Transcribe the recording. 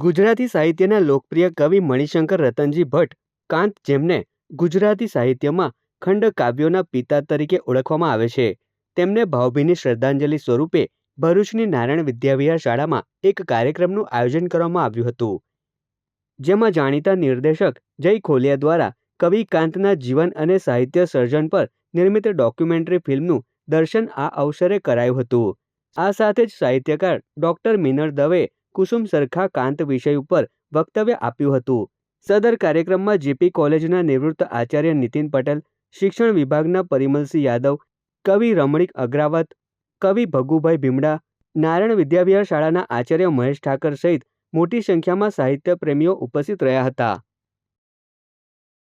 ગુજરાતી સાહિત્યના લોકપ્રિય કવિ મણિશંકર રતનજી ભટ્ટ કાંત જેમને ગુજરાતી સાહિત્યમાં ખંડકાવ્યોના પિતા તરીકે ઓળખવામાં આવે છે. તેમને ભાવભીની શ્રદ્ધાંજલિ સ્વરૂપે ભરૂચની નારાયણ વિદ્યાવિહાર શાળામાં એક કાર્યક્રમનું આયોજન કરવામાં આવ્યું હતું. જેમાં જાણીતા નિર્દેશક જય ખોલિયા દ્વારા કવિ કાંતના જીવન અને સાહિત્ય સર્જન પર નિર્મિત ડોક્યુમેન્ટરી ફિલ્મનું દર્શન આ અવસરે કરાયું હતું. આ સાથે જ સાહિત્યકાર ડૉક્ટર મિનર દવે કુસુમ સરખા કાંત વિષય ઉપર વક્તવ્ય આપ્યું હતું. સદર કાર્યક્રમમાં જેપી કોલેજના નિવૃત્ત આચાર્ય નીતિન પટેલ, શિક્ષણ વિભાગના પરિમલસિંહ યાદવ, કવિ રમણીક અગ્રાવત, કવિ ભગુભાઈ ભીમડા, નારાયણ વિદ્યાવિહાર શાળાના આચાર્ય મહેશ ઠાકર સહિત મોટી સંખ્યામાં સાહિત્ય પ્રેમીઓ ઉપસ્થિત રહ્યા હતા.